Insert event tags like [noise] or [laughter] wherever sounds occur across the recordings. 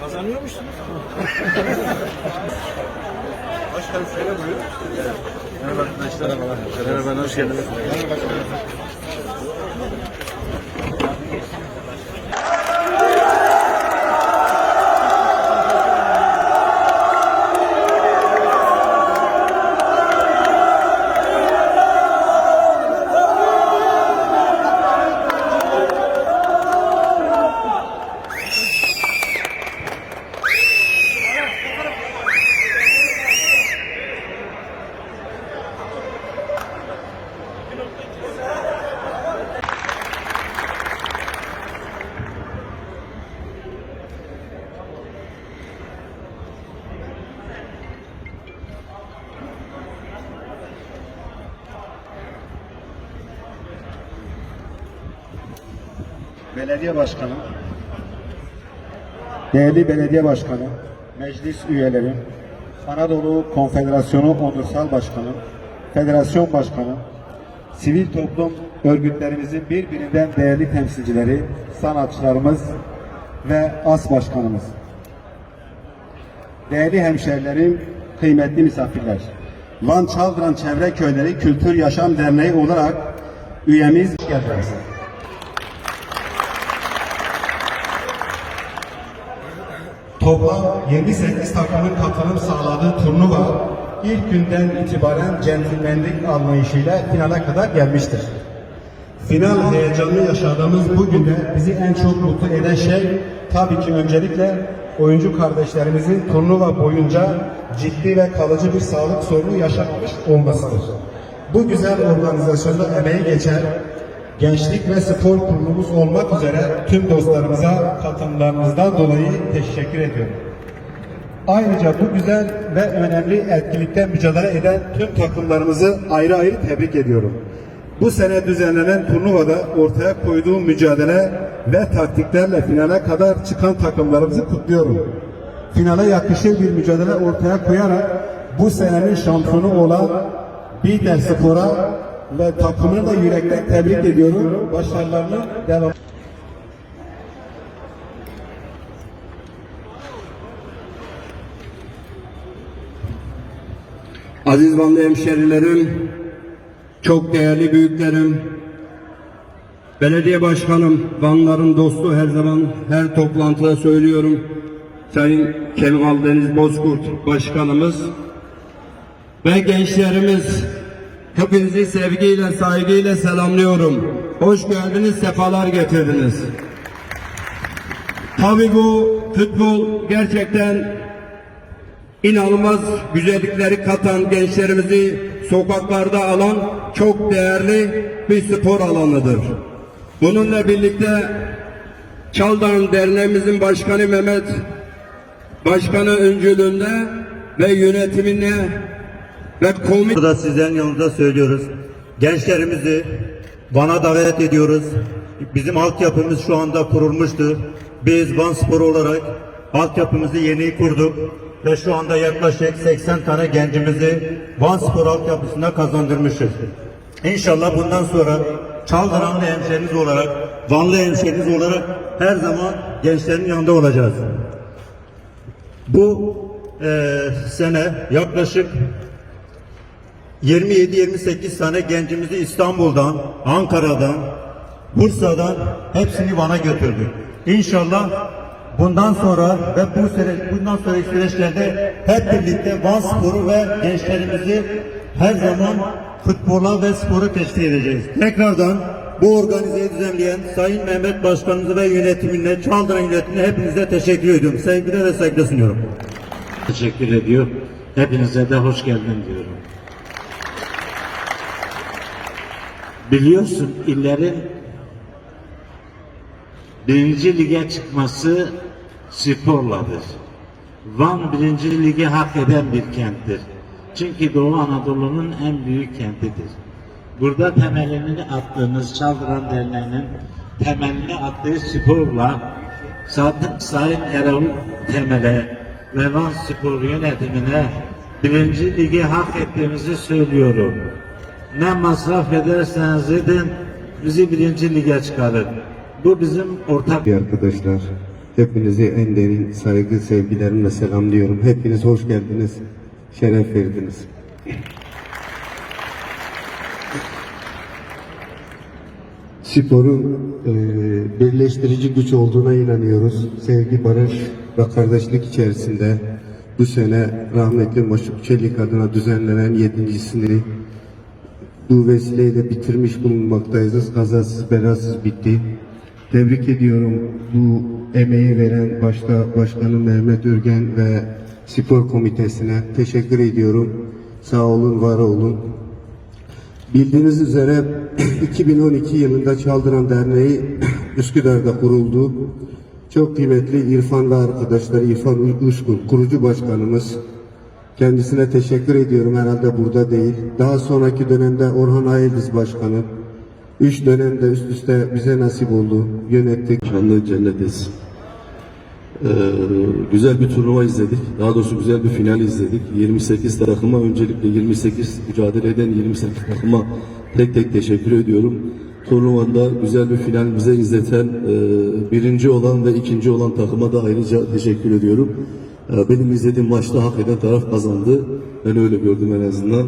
Kazanıyormuşsunuz. Başkanım şöyle buyurun. Merhaba arkadaşlar. Merhaba. Merhaba, hoş geldiniz. Merhaba Belediye Başkanı, değerli belediye başkanı, meclis üyeleri, Anadolu Konfederasyonu Onursal Başkanı, Federasyon Başkanı, sivil toplum örgütlerimizin birbirinden değerli temsilcileri, sanatçılarımız ve as başkanımız. Değerli hemşehrilerim, kıymetli misafirler. Van Çaldıran Çevre Köyleri Kültür Yaşam Derneği olarak üyemiz geldiniz. Toplam 28 takımın katılım sağladığı turnuva ilk günden itibaren centilmenlik anlayışıyla finale kadar gelmiştir. Final heyecanını yaşadığımız bu günde bizi en çok mutlu eden şey tabii ki öncelikle oyuncu kardeşlerimizin turnuva boyunca ciddi ve kalıcı bir sağlık sorunu yaşamamış olmasıdır. Bu güzel organizasyonda emeği geçen Gençlik ve Spor Kurulumuz olmak üzere tüm dostlarımıza katılımlarınızdan dolayı teşekkür ediyorum. Ayrıca bu güzel ve önemli etkinlikte mücadele eden tüm takımlarımızı ayrı ayrı tebrik ediyorum. Bu sene düzenlenen turnuvada ortaya koyduğum mücadele ve taktiklerle finale kadar çıkan takımlarımızı kutluyorum. Finale yakışır bir mücadele ortaya koyarak bu senenin şampiyonu olan Biter Spor'a ve takımını da yürekten tebrik ediyorum. Başarılarını devam. Aziz Vanlı hemşerilerim, çok değerli büyüklerim, belediye başkanım, Vanların dostu her zaman her toplantıda söylüyorum. Sayın Kemal Deniz Bozkurt başkanımız ve gençlerimiz hepinizi sevgiyle, saygıyla selamlıyorum. Hoş geldiniz, sefalar getirdiniz. Tabii bu futbol gerçekten inanılmaz güzellikleri katan gençlerimizi sokaklarda alan çok değerli bir spor alanıdır. Bununla birlikte Çaldan Derneğimizin Başkanı Mehmet Başkanı öncülüğünde ve yönetimine ve komite Burada sizlerin yanında söylüyoruz. Gençlerimizi Van'a davet ediyoruz. Bizim altyapımız şu anda kurulmuştu. Biz Van Spor olarak altyapımızı yeni kurduk ve şu anda yaklaşık 80 tane gencimizi Van Spor altyapısına kazandırmışız. İnşallah bundan sonra Çaldıranlı hemşeriniz olarak, Vanlı hemşeriniz olarak her zaman gençlerin yanında olacağız. Bu eee, sene yaklaşık 27-28 tane gencimizi İstanbul'dan, Ankara'dan, Bursa'dan hepsini Van'a götürdük. İnşallah bundan sonra ve bu sene, bundan sonraki süreçlerde hep birlikte Van Sporu ve gençlerimizi her zaman futbola ve sporu teşvik edeceğiz. Tekrardan bu organizeyi düzenleyen Sayın Mehmet Başkanımıza ve yönetimine, Çaldıran yönetimine hepinize teşekkür ediyorum. Sevgiler ve saygılar sunuyorum. Teşekkür ediyor. Hepinize de hoş geldin diyorum. Biliyorsun illerin birinci lige çıkması sporladır. Van birinci ligi hak eden bir kenttir. Çünkü Doğu Anadolu'nun en büyük kentidir. Burada temelini attığınız Çaldıran Derneği'nin temelini attığı sporla Sayın Erol Temel'e ve Van Spor yönetimine birinci ligi hak ettiğimizi söylüyorum. Ne masraf ederseniz edin bizi birinci lige çıkarın. Bu bizim ortak arkadaşlar. Hepinizi en derin saygı, sevgilerimle selamlıyorum. Hepiniz hoş geldiniz, şeref verdiniz. Sporun e, birleştirici güç olduğuna inanıyoruz. Sevgi, barış ve kardeşlik içerisinde bu sene rahmetli Maşuk Çelik adına düzenlenen yedincisini bu vesileyle bitirmiş bulunmaktayız. Kazasız belasız bitti. Tebrik ediyorum bu emeği veren başta Başkanı Mehmet Ürgen ve spor komitesine teşekkür ediyorum. Sağ olun, var olun. Bildiğiniz üzere [clears throat] 2012 yılında Çaldıran Derneği [clears throat] Üsküdar'da kuruldu. Çok kıymetli İrfan ve arkadaşları İrfan Uşkun, kurucu başkanımız. Kendisine teşekkür ediyorum herhalde burada değil. Daha sonraki dönemde Orhan Ayıldız Başkanı. Üç dönemde üst üste bize nasip oldu. Yönettik. Şu anda cennetiz. Ee, güzel bir turnuva izledik. Daha doğrusu güzel bir final izledik. 28 takıma öncelikle 28 mücadele eden 28 takıma tek tek teşekkür ediyorum. Turnuvada güzel bir final bize izleten e, birinci olan ve ikinci olan takıma da ayrıca teşekkür ediyorum. E, benim izlediğim maçta hak eden taraf kazandı. Ben öyle gördüm en azından.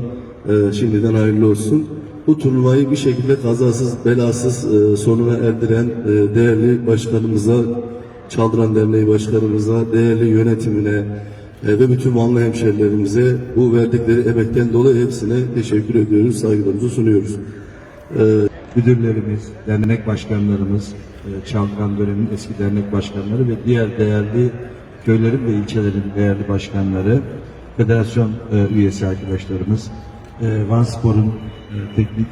E, şimdiden hayırlı olsun. Bu turnuvayı bir şekilde kazasız belasız e, sonuna erdiren e, değerli başkanımıza, Çaldıran Derneği Başkanımıza, değerli yönetimine e, ve bütün Vanlı hemşerilerimize bu verdikleri emekten dolayı hepsine teşekkür ediyoruz, saygılarımızı sunuyoruz. müdürlerimiz, dernek başkanlarımız, Çaldıran dönemin eski dernek başkanları ve diğer değerli köylerin ve ilçelerin değerli başkanları, federasyon e, üyesi arkadaşlarımız, e, Van Spor'un e, teknik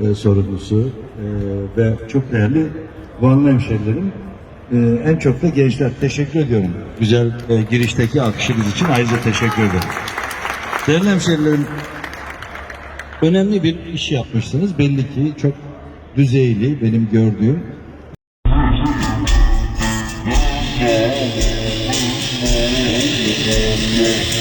e, sorumlusu e, ve çok değerli Vanlı hemşerilerim, e, en çok da gençler. Teşekkür ediyorum. Güzel e, girişteki alkışınız için ayrıca teşekkür ederim. Değerli hemşerilerim, önemli bir iş yapmışsınız. Belli ki çok düzeyli benim gördüğüm. Amén.